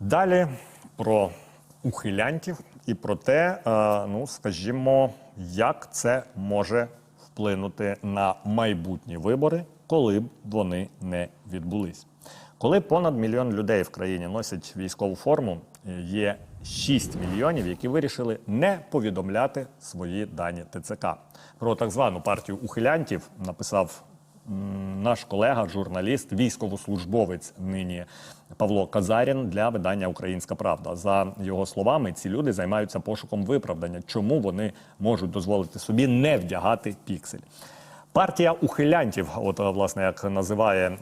Далі про ухилянтів і про те, е, ну скажімо, як це може вплинути на майбутні вибори, коли б вони не відбулись. Коли понад мільйон людей в країні носять військову форму, є 6 мільйонів, які вирішили не повідомляти свої дані ТЦК. Про так звану партію ухилянтів написав наш колега, журналіст, військовослужбовець нині Павло Казарін для видання Українська Правда. За його словами, ці люди займаються пошуком виправдання, чому вони можуть дозволити собі не вдягати піксель. Партія ухилянтів, от власне як називає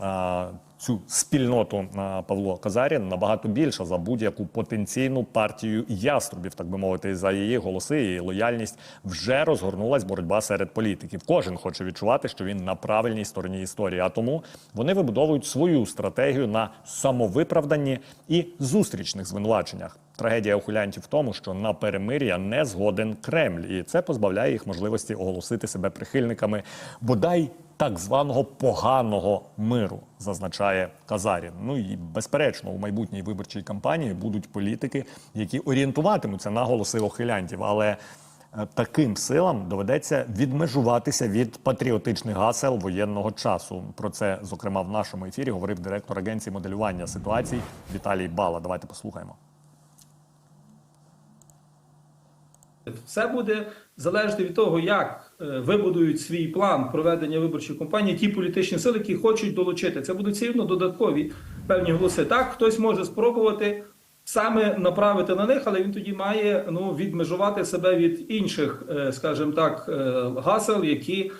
цю спільноту Павло Казарін, набагато більша за будь-яку потенційну партію яструбів, так би мовити, за її голоси і лояльність вже розгорнулась боротьба серед політиків. Кожен хоче відчувати, що він на правильній стороні історії. А тому вони вибудовують свою стратегію на самовиправданні і зустрічних звинуваченнях. Трагедія ухилянтів в тому, що на перемир'я не згоден Кремль, і це позбавляє їх можливості оголосити себе прихильниками бодай так званого поганого миру, зазначає Казарін. Ну і безперечно, у майбутній виборчій кампанії будуть політики, які орієнтуватимуться на голоси ухилянтів, але е, Таким силам доведеться відмежуватися від патріотичних гасел воєнного часу. Про це, зокрема, в нашому ефірі говорив директор агенції моделювання ситуацій Віталій Бала. Давайте послухаємо. Все буде залежати від того, як е, вибудують свій план проведення виборчої кампанії ті політичні сили, які хочуть долучити. Це будуть все рівно додаткові певні голоси. Так, хтось може спробувати саме направити на них, але він тоді має ну, відмежувати себе від інших, е, скажімо так, е, гасел, які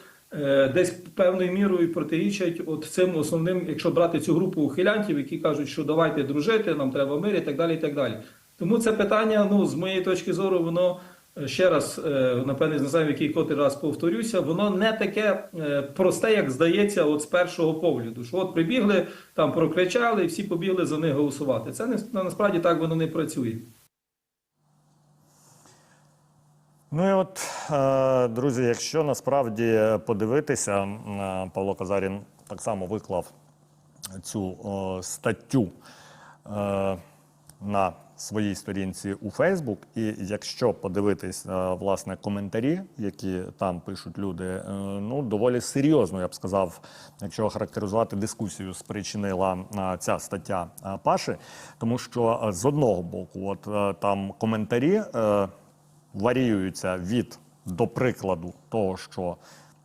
десь певною мірою протирічать от цим основним, якщо брати цю групу ухилянтів, які кажуть, що давайте дружити, нам треба мир і так далі. і так далі. Тому це питання, ну, з моєї точки зору, воно ще раз, е, напевне, не знаю, який котрий раз повторюся, воно не таке е, просте, як здається, от з першого погляду. Що от прибігли, там прокричали, і всі побігли за них голосувати. Це не насправді так воно не працює. Ну і от, е, друзі, якщо насправді подивитися, Павло Казарін так само виклав цю статтю на своїй сторінці у Фейсбук. І якщо подивитись е, власне коментарі, які там пишуть люди, е, ну доволі серйозно, я б сказав, якщо характеризувати дискусію, спричинила е, ця стаття Паші, тому що з одного боку, от там коментарі. Варіюються від, до прикладу, того, що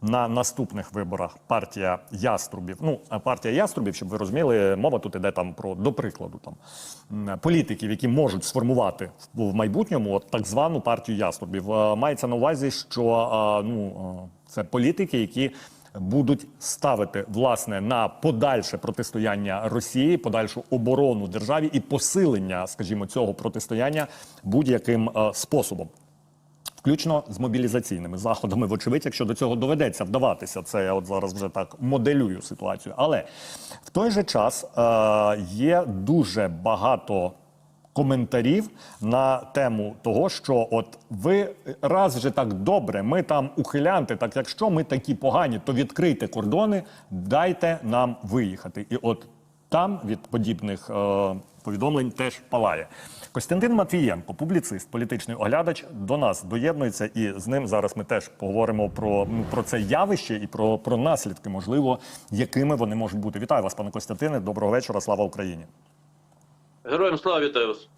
на наступних виборах партія яструбів, ну партія яструбів, щоб ви розуміли, мова тут іде там про до прикладу там політиків, які можуть сформувати в майбутньому от так звану партію яструбів. Мається на увазі, що ну це політики, які будуть ставити власне на подальше протистояння Росії, подальшу оборону державі і посилення, скажімо, цього протистояння будь-яким способом. Включно з мобілізаційними заходами, вочевидь, якщо до цього доведеться вдаватися, це я от зараз вже так моделюю ситуацію. Але в той же час е, є дуже багато коментарів на тему того, що от ви раз вже так добре, ми там ухилянти, так якщо ми такі погані, то відкрийте кордони, дайте нам виїхати. І от там від подібних е, повідомлень теж палає. Костянтин Матвієнко, публіцист, політичний оглядач, до нас доєднується, і з ним зараз ми теж поговоримо про, ну, про це явище і про, про наслідки, можливо, якими вони можуть бути. Вітаю вас, пане Костянтине. Доброго вечора. Слава Україні. Героям слава вітаю вас.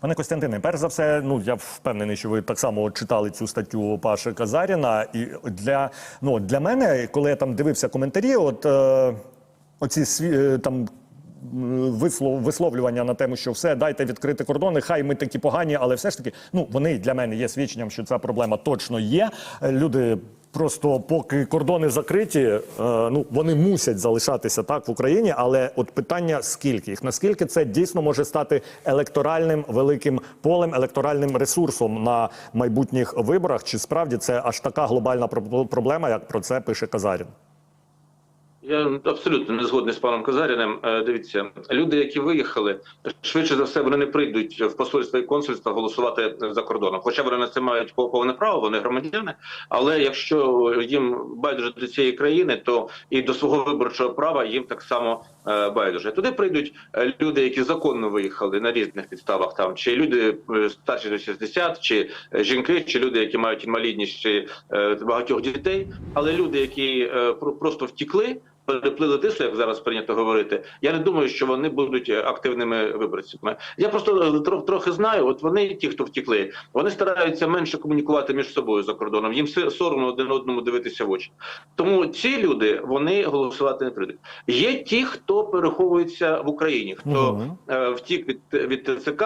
Пане Костянтине, перш за все, ну я впевнений, що ви так само читали цю статтю Паши Казаріна. І для ну для мене, коли я там дивився коментарі, от е, оці сві е, там. Висловлювання на тему, що все, дайте відкрити кордони, хай ми такі погані, але все ж таки, ну вони для мене є свідченням, що ця проблема точно є. Е, Люди просто поки кордони закриті, е, ну вони мусять залишатися так в Україні. Але от питання скільки їх, наскільки це дійсно може стати електоральним великим полем, електоральним ресурсом на майбутніх виборах? Чи справді це аж така глобальна проб- проблема, як про це пише Казарін? Я абсолютно не згодний з паном Казаріним. Е, Дивіться, люди, які виїхали, швидше за все вони не прийдуть в посольство і консульство голосувати за кордоном. Хоча вони на це мають пов- повне право, вони громадяни. Але якщо їм байдуже до цієї країни, то і до свого виборчого права їм так само е, байдуже. Туди прийдуть е, люди, які законно виїхали на різних підставах, там чи люди старші до 60, чи жінки, чи люди, які мають інвалідність, чи багатьох дітей. Але люди, які про- просто втікли. Переплили тису, як зараз прийнято говорити. Я не думаю, що вони будуть е, активними виборцями. Я просто е, трохи трохи знаю. От вони, ті, хто втікли, вони стараються менше комунікувати між собою за кордоном. Їм все соромно один одному дивитися в очі. Тому ці люди вони голосувати не прийдуть. Є ті, хто переховується в Україні, хто Мгм. е, втік від, від ТЦК.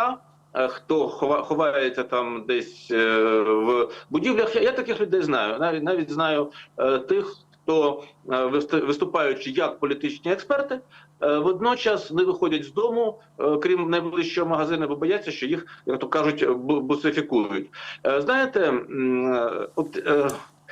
е, Хто хова- ховається там десь е, в будівлях? Я, я таких людей знаю. Навіть навіть знаю е, тих, хто е, виступаючи як політичні експерти, е, водночас не виходять з дому, е, крім найближчого магазину, бо бояться, що їх, як то кажуть, бу- бусифікують. Знаєте, от.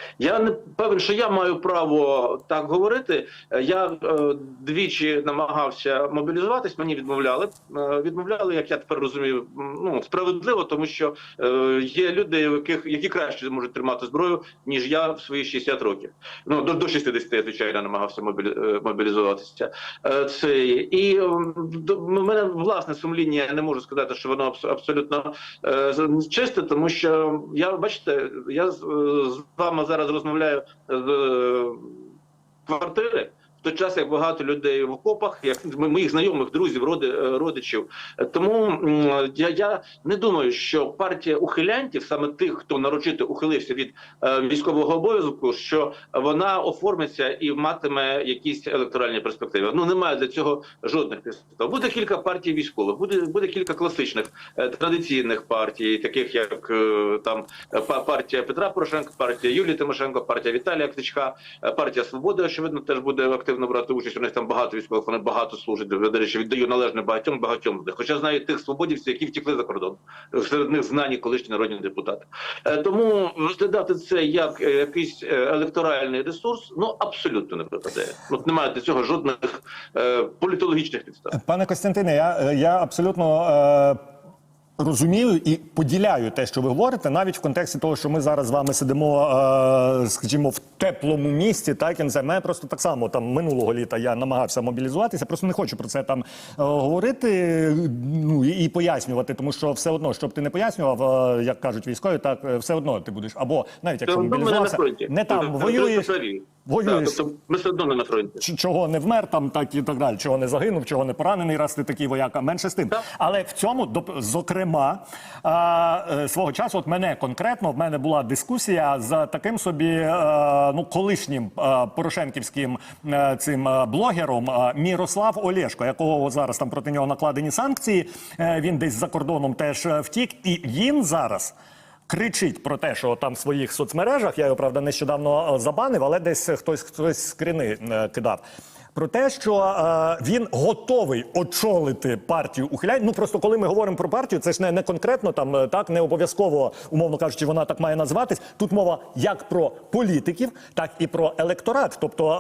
Е, Я не певен, що я маю право так говорити. Е, Я е, двічі намагався мобілізуватись, мені відмовляли. Е, відмовляли, як я тепер розумію, ну справедливо, тому що е, є люди, яких які краще можуть тримати зброю, ніж я в свої 60 років. Ну до, до 60, я, звичайно, намагався е, мобілізуватися. Е, Це і до- в мене власне сумління. Я не можу сказати, що воно абс- абсолютно е, чисте, тому що я бачите, я з, е, з вами зараз розмовляю з е, квартири. В той час як багато людей в окопах, як моїх знайомих, друзів, е, родичів. Тому я, я не думаю, що партія ухилянтів, саме тих, хто нарочито ухилився від е, військового обов'язку, що вона оформиться і матиме якісь електоральні перспективи. Ну немає для цього жодних підстав. Буде кілька партій військових, буде буде кілька класичних е, традиційних партій, таких як там партія Петра Порошенка, партія Юлії Тимошенко, партія Віталія Кличка, партія Свободи, очевидно, теж буде активно брати участь. У них там багато військових, вони багато служать. До речі, віддаю належне багатьом багатьом з. Хоча знаю тих свободівців, які втекли за кордон. Серед них знані колишні народні депутати. Е, Тому розглядати це як е, якийсь е, електоральний ресурс, ну абсолютно не припадає. От немає для цього жодних політологічних підстав. Пане Костянтине, я, я абсолютно розумію і поділяю те, що ви говорите, навіть в контексті того, що ми зараз з вами сидимо, е, скажімо, в теплому місці. Так я не знаю, мене просто так само там минулого літа я намагався мобілізуватися. Просто не хочу про це там е, говорити ну, і, і пояснювати, тому що все одно, щоб ти не пояснював, е, як кажуть військові, так е, все одно ти будеш або навіть якщо мобілізувався, не там воюєш. Воюєш. Так, тобто ми все одно не на фронті. Чого не вмер там, так і так далі, чого не загинув, чого не поранений, раз ти такий вояка. Менше з тим. Але в цьому, зокрема, а, е, свого часу, от мене конкретно, в мене була дискусія з таким собі е, ну, колишнім е, порошенківським цим блогером Мірослав Олєшко, якого зараз там проти нього накладені санкції. Він десь за кордоном теж втік, і він зараз кричить про те, що там в своїх соцмережах, я його правда нещодавно е, забанив, але десь хтось хтось скрини е, кидав. Про те, що е, він готовий очолити партію ухилянь. Ну просто коли ми говоримо про партію, це ж не, не конкретно там е, так, не обов'язково, умовно кажучи, вона так має називатись. Тут мова як про політиків, так і про електорат, тобто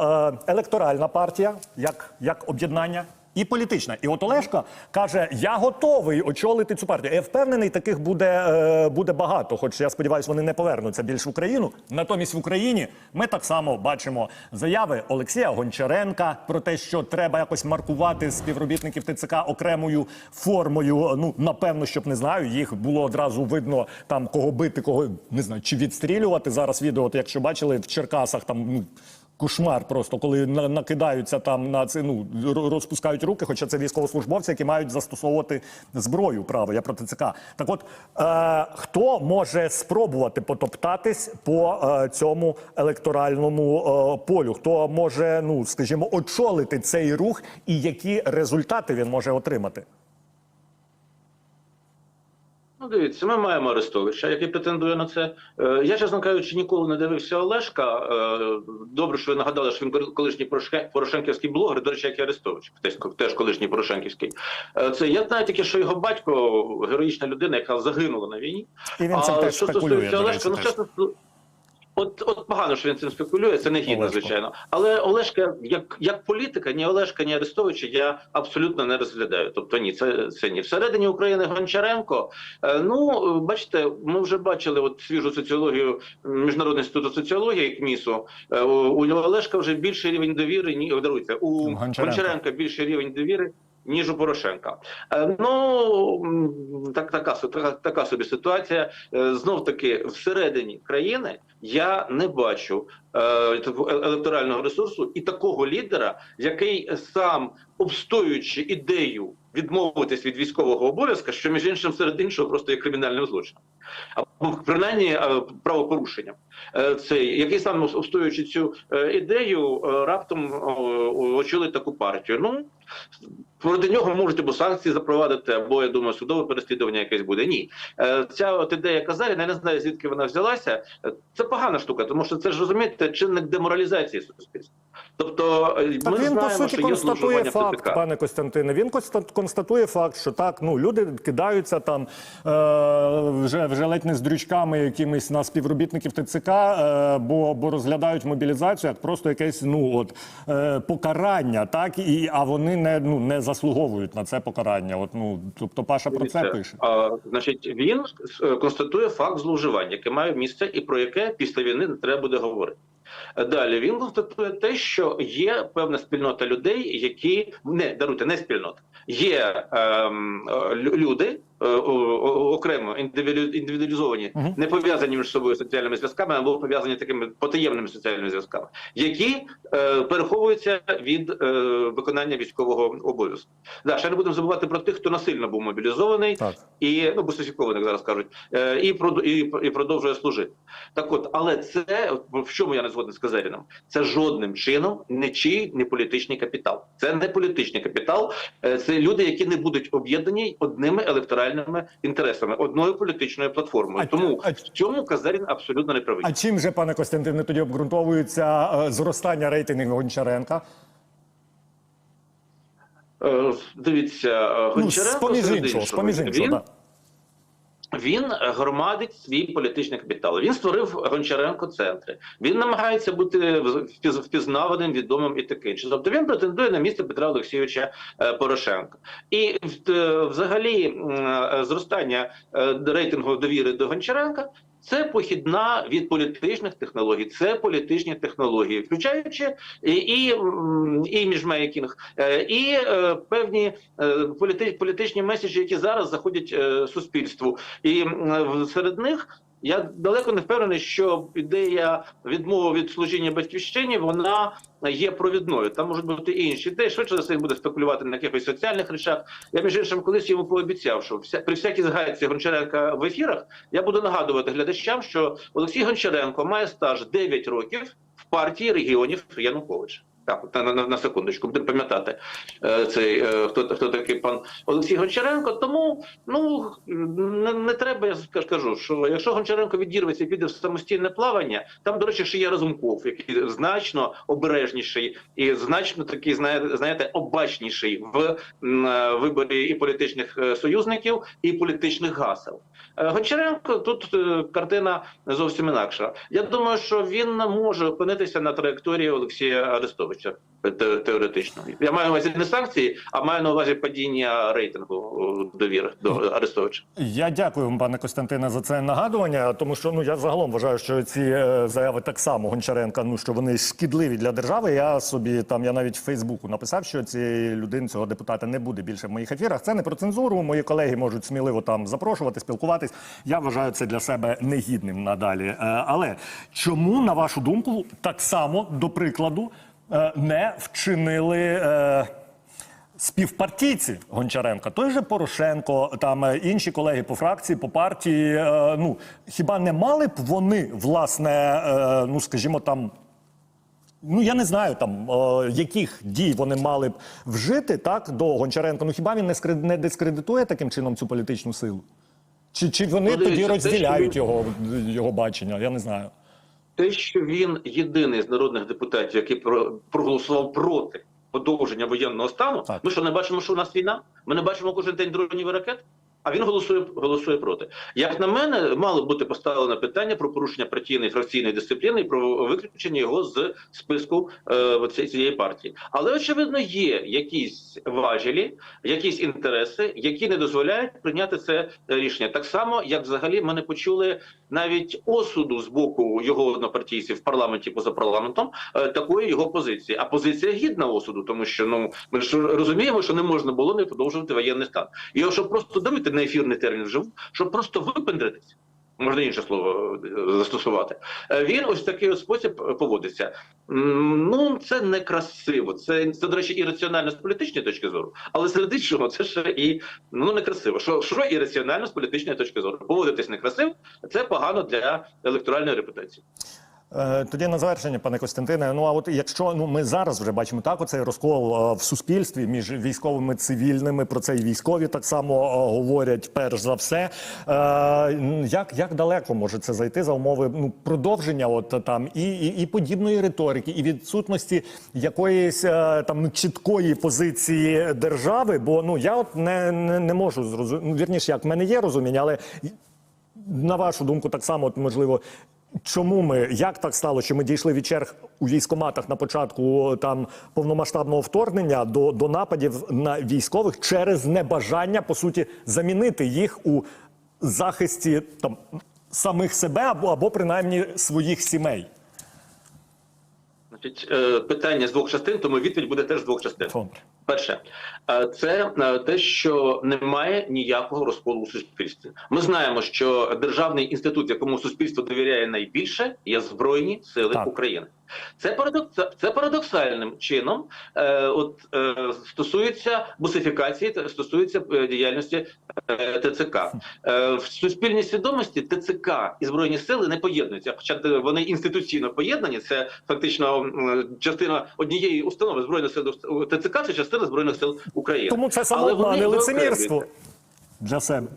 е, електоральна партія, як, як об'єднання. І політична. І от Олешка каже: я готовий очолити цю партію. Я впевнений, таких буде, е, буде багато. Хоч я сподіваюся, вони не повернуться більш в Україну. Натомість в Україні ми так само бачимо заяви Олексія Гончаренка про те, що треба якось маркувати співробітників ТЦК окремою формою. Ну напевно, щоб не знаю, їх було одразу видно там кого бити, кого не знаю, чи відстрілювати. Зараз відео, от, якщо бачили в Черкасах, там ну. Кошмар просто, коли на- накидаються там на це, ну розпускають руки, хоча це військовослужбовці, які мають застосовувати зброю. Право, я про ТЦК. Так от е, хто може спробувати потоптатись по е, цьому електоральному е, полю? Хто може, ну скажімо, очолити цей рух, і які результати він може отримати? Ну, дивіться, ми маємо Арестовича, який претендує на це. Е, Я, чесно кажучи, ніколи не дивився Олешка. Е, Добре, що ви нагадали, що він кол- колишній порошенківський блогер, до речі, як і Арестович, теж, колишній Порошенківський. Е, Це я знаю тільки, що його батько героїчна людина, яка загинула на війні. І він цим теж що стосується Олешка, ну чесно, От, от погано, що він цим спекулює, це не гідно, звичайно. Але Олешка, як, як політика, ні Олешка, ні Арестовича я абсолютно не розглядаю. Тобто ні, це, це ні. Всередині України Гончаренко. Е, ну, бачите, ми вже бачили от свіжу соціологію Міжнародного інституту соціології КМІСу. Е, у, Олешка вже більший рівень довіри, ні, о, даруйте, у Гончаренка. Гончаренка більший рівень довіри. Ніж у Порошенка, Е, ну так така така, така собі ситуація. Е, Знов таки всередині країни я не бачу е, електорального ресурсу і такого лідера, який сам обстоюючи ідею відмовитись від військового обов'язка, що між іншим серед іншого просто є кримінальним злочином, або принаймні правопорушенням. Е, Цей який сам обстоюючи цю ідею, раптом очолить таку партію. Ну проти нього можуть або санкції запровадити, або я думаю, судове переслідування якесь буде. Ні, Е, ця от ідея Казаріна, я не знаю звідки вона взялася. Це погана штука, тому що це ж розумієте чинник деморалізації суспільства. Тобто е, Так ми він по суті що констатує факт, ТЦК. пане Костянтине. Він конста- констатує факт, що так, ну люди кидаються там е, вже вже ледь не з дрючками якимись на співробітників ТЦК, е, бо, бо розглядають мобілізацію як просто якесь ну от е, покарання, так і а вони не ну не заслуговують на це покарання. От ну тобто Паша про це пише. А, значить, він е, констатує факт зловживання, яке має місце, і про яке після війни не треба буде говорити. Далі він констатує те, що є певна спільнота людей, які не даруйте, не спільнота. Є ем, е, люди. Е, Окремо індивідуалізовані, не пов'язані між собою соціальними зв'язками або пов'язані такими потаємними соціальними зв'язками, які е, переховуються від е, виконання військового обов'язку. Да, ще не будемо забувати про тих, хто насильно був мобілізований, Так. і ну бусифікованих зараз кажуть, е, і і, і продовжує служити. Так от, але це в чому я не згоден з Казаріном? Це жодним чином не чий не політичний капітал. Це не політичний капітал, е, це люди, які не будуть об'єднані одними електоральними інтересами, одної політичної платформою. А- Тому а- в цьому Казарін абсолютно не правий. А чим же, пане Костянтине, тоді обґрунтовується е, зростання рейтингу Гончаренка? Е, Дивіться, Гончаренко Ну, Гончаренко з-поміж серед іншого, іншого, він, да. Він громадить свій політичний капітал. Він створив Гончаренко центри. Він намагається бути впіз- впізнаваним, відомим і таке інше. Тобто він претендує на місце Петра Олексійовича е, Порошенка. І е, взагалі е, зростання рейтингу довіри до Гончаренка. Це похідна від політичних технологій, це політичні технології, включаючи і, і, і міжмейкінг, е, і е, певні е, політи, політичні меседжі, які зараз заходять е, суспільству. І серед них я далеко не впевнений, що ідея відмови від служіння батьківщині вона є провідною. Там можуть бути інші ідеї. Швидше за все буде спекулювати на якихось соціальних речах. Я між іншим колись йому пообіцяв, що вся при всякій згадці Гончаренка в ефірах я буду нагадувати глядачам, що Олексій Гончаренко має стаж 9 років в партії регіонів Януковича. Так, на, на, на секундочку, будемо пам'ятати е, цей е, хто хто такий пан Олексій Гончаренко. Тому ну не, не треба. Я скаж- кажу, що якщо Гончаренко відірветься і піде в самостійне плавання, там, до речі, ще є Разумков, який значно обережніший і значно такий, знає- знаєте, обачніший в виборі і політичних е, союзників, і політичних гасел. Гончаренко тут картина зовсім інакша. Я думаю, що він може опинитися на траєкторії Олексія Арестовича те- теоретично. Я маю на увазі не санкції, а маю на увазі падіння рейтингу довіри до Арестовича. Я дякую пане Костянтине, за це нагадування, тому що ну я загалом вважаю, що ці е, заяви так само Гончаренка, ну що вони шкідливі для держави. Я собі там я навіть в Фейсбуку написав, що цієї людини, цього депутата не буде більше в моїх ефірах. Це не про цензуру. Мої колеги можуть сміливо там запрошувати, спілкуватись. Я вважаю це для себе негідним надалі. Е, Але чому, на вашу думку, так само до прикладу е, не вчинили? е, співпартійці Гончаренка, той же Порошенко, там е, інші колеги по фракції, по партії. е, Ну хіба не мали б вони власне, е, ну скажімо, там. Ну, я не знаю там, е, яких дій вони мали б вжити так до Гончаренка. Ну хіба він не скред- не дискредитує таким чином цю політичну силу? Чи, чи вони Ну, тоді те, розділяють що його, його бачення? Я не знаю. Те, що він єдиний з народних депутатів, який про- проголосував проти подовження воєнного стану. Так. Ми що не бачимо, що у нас війна? Ми не бачимо кожен день дронів і ракет. А він голосує голосує проти. Як на мене, мало бути поставлено питання про порушення партійної фракційної дисципліни і про виключення його з списку е, цієї партії. Але очевидно, є якісь важелі, якісь інтереси, які не дозволяють прийняти це е, рішення. Так само, як взагалі ми не почули навіть осуду з боку його однопартійців в парламенті поза парламентом е, такої його позиції. А позиція гідна осуду, тому що ну ми ж розуміємо, що не можна було не продовжувати воєнний стан. І щоб просто давити на ефірний термін вживу, щоб просто випендритись. Можна інше слово е, застосувати. Е, Він ось такий спосіб е, поводиться. Ну це не красиво. Це, це до речі, і раціонально з політичної точки зору, але серед іншого це ще і ну не красиво. Що, що раціонально з політичної точки зору? Поводитись некрасиво, це погано для електоральної репутації. Е, Тоді на завершення, пане Костянтине. Ну а от якщо ну ми зараз вже бачимо так, оцей розкол е, в суспільстві між військовими цивільними, про це і військові так само е, говорять. Перш за все, як, як далеко може це зайти за умови ну продовження, от там і, і, і подібної риторики, і відсутності якоїсь там ну, чіткої позиції держави? Бо ну я от не, не, не можу зрозуміти. Ну, вірніше, як в мене є розуміння, але на вашу думку, так само, от, можливо, чому ми, як так стало, що ми дійшли від черг у військоматах на початку там повномасштабного вторгнення до, до нападів на військових через небажання, по суті, замінити їх у захисті там самих себе або, або принаймні своїх сімей? Значить, е, питання з двох частин, тому відповідь буде теж з двох частин. Добре. Перше, е, це е, те, що немає ніякого розколу у суспільстві. Ми знаємо, що державний інститут, якому суспільство довіряє найбільше, є збройні сили Так. України. Це парадокс, це парадоксальним чином. Е, от е, стосується бусифікації, та стосується е, діяльності е, ТЦК. Е, в суспільній свідомості ТЦК і збройні сили не поєднуються. Хоча вони інституційно поєднані. Це фактично частина однієї установи збройних сил ТЦК. Це частина збройних сил України. Тому це Але самообман вони і лицемірство для себе.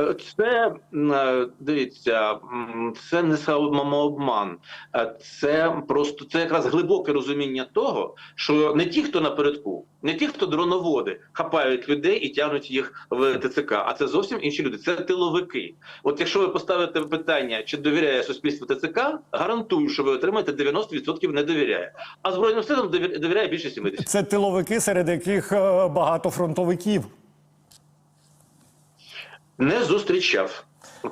Е, Це е, дивіться, це не самообман, Е, це просто це якраз глибоке розуміння того, що не ті, хто напередку, не ті, хто дроноводи, хапають людей і тягнуть їх в ТЦК, а це зовсім інші люди. Це тиловики. От якщо ви поставите питання, чи довіряє суспільство ТЦК, гарантую, що ви отримаєте 90% не довіряє. А збройним силам довір- довіряє більше 70%. Це тиловики, серед яких багато фронтовиків. Не зустрічав.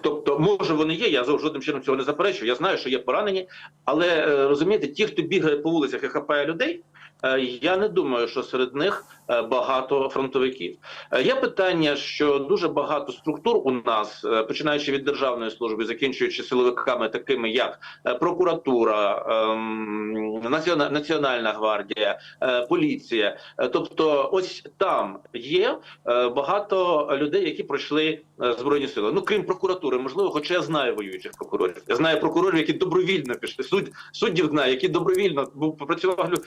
Тобто, може, вони є, я жодним чином цього не заперечую. Я знаю, що є поранені, але е, розумієте, ті, хто бігає по вулицях і хапає людей, я не думаю, що серед них е, багато фронтовиків. Е, Є питання, що дуже багато структур у нас, е, починаючи від державної служби, закінчуючи силовиками, такими як е, прокуратура, ем, Національна гвардія, е, поліція. Е, Тобто, ось там є е, багато людей, які пройшли е, збройні сили. Ну крім прокуратури, можливо, хоча я знаю воюючих прокурорів. Я знаю прокурорів, які добровільно пішли. Суд суддів знаю, які добровільно був попрацював лю-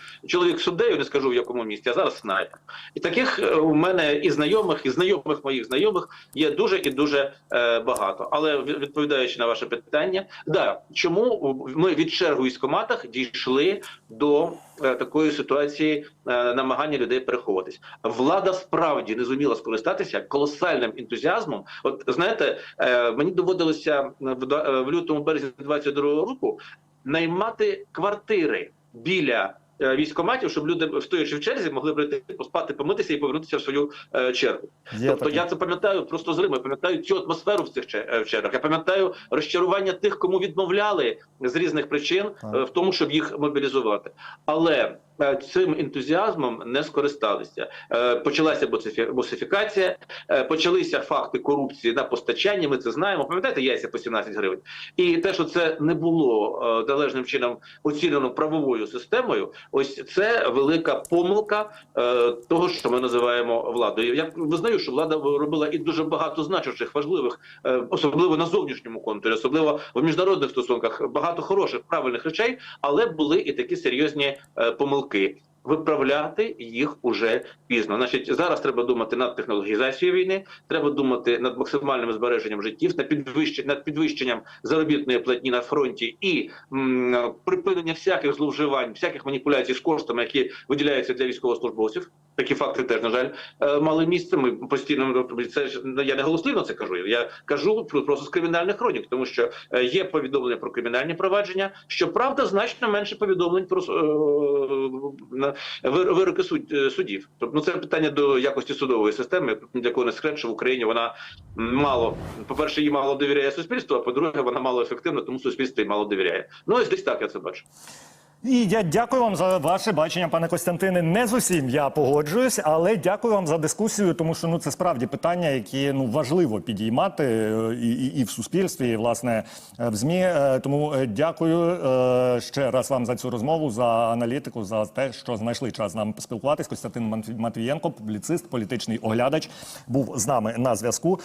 чоловік суддею, не скажу в якому місті, а зараз знаю. І таких е, у мене і знайомих, і знайомих моїх знайомих є дуже і дуже е, багато. Але відповідаючи на ваше питання, да чому ми від чергу у військкоматах дійшли до е, такої ситуації е, намагання людей переховуватись. Влада справді не зуміла скористатися колосальним ентузіазмом. От знаєте, е, мені доводилося в, е, в лютому березні 22 року наймати квартири біля. Е, Військоматів, щоб люди, стоячи в черзі, могли прийти поспати, помитися і повернутися в свою е, чергу. Є тобто таке. я це пам'ятаю просто зримо. Я пам'ятаю цю атмосферу в цих е, чергах. Я пам'ятаю розчарування тих, кому відмовляли з різних причин е, в тому, щоб їх мобілізувати. Але цим ентузіазмом не скористалися. Е, Почалася босифікація, е, почалися факти корупції на постачанні. Ми це знаємо. Пам'ятаєте, яйця по 17 гривень. І те, що це не було е, належним чином оцінено правовою системою, ось це велика помилка е, того, що ми називаємо владою. Я визнаю, що влада робила і дуже багато значущих, важливих, е, особливо на зовнішньому контурі, особливо в міжнародних стосунках, багато хороших правильних речей, але були і такі серйозні е, помилки. Виправляти їх уже пізно. Значить, зараз треба думати над технологізацією війни, треба думати над максимальним збереженням життів, над підвищенням, над підвищенням заробітної платні на фронті і м, припинення всяких зловживань, всяких маніпуляцій з коштами, які виділяються для військовослужбовців. Такі факти теж на жаль е, мали місце. Ми постійно це ж я не голослівно це кажу. Я кажу про- просто з кримінальних хронік, тому що е, є повідомлення про кримінальні провадження. Щоправда, значно менше повідомлень про е, на вироки е, судів. Тобто ну, це питання до якості судової системи. Для кого не секрет, що в Україні вона мало, по перше, їй мало довіряє суспільство. А по-друге, вона мало ефективна, тому суспільство їй мало довіряє. Ну ось десь так я це бачу. І я дякую вам за ваше бачення, пане Костянтине. Не з усім я погоджуюсь, але дякую вам за дискусію, тому що ну це справді питання, які ну важливо підіймати е, і, і, і в суспільстві, і власне е, в змі. Е, Тому дякую ще раз вам за цю розмову, за аналітику, за те, що знайшли час нам спілкуватись. Костянтин Матвієнко, публіцист, політичний оглядач, був з нами на зв'язку.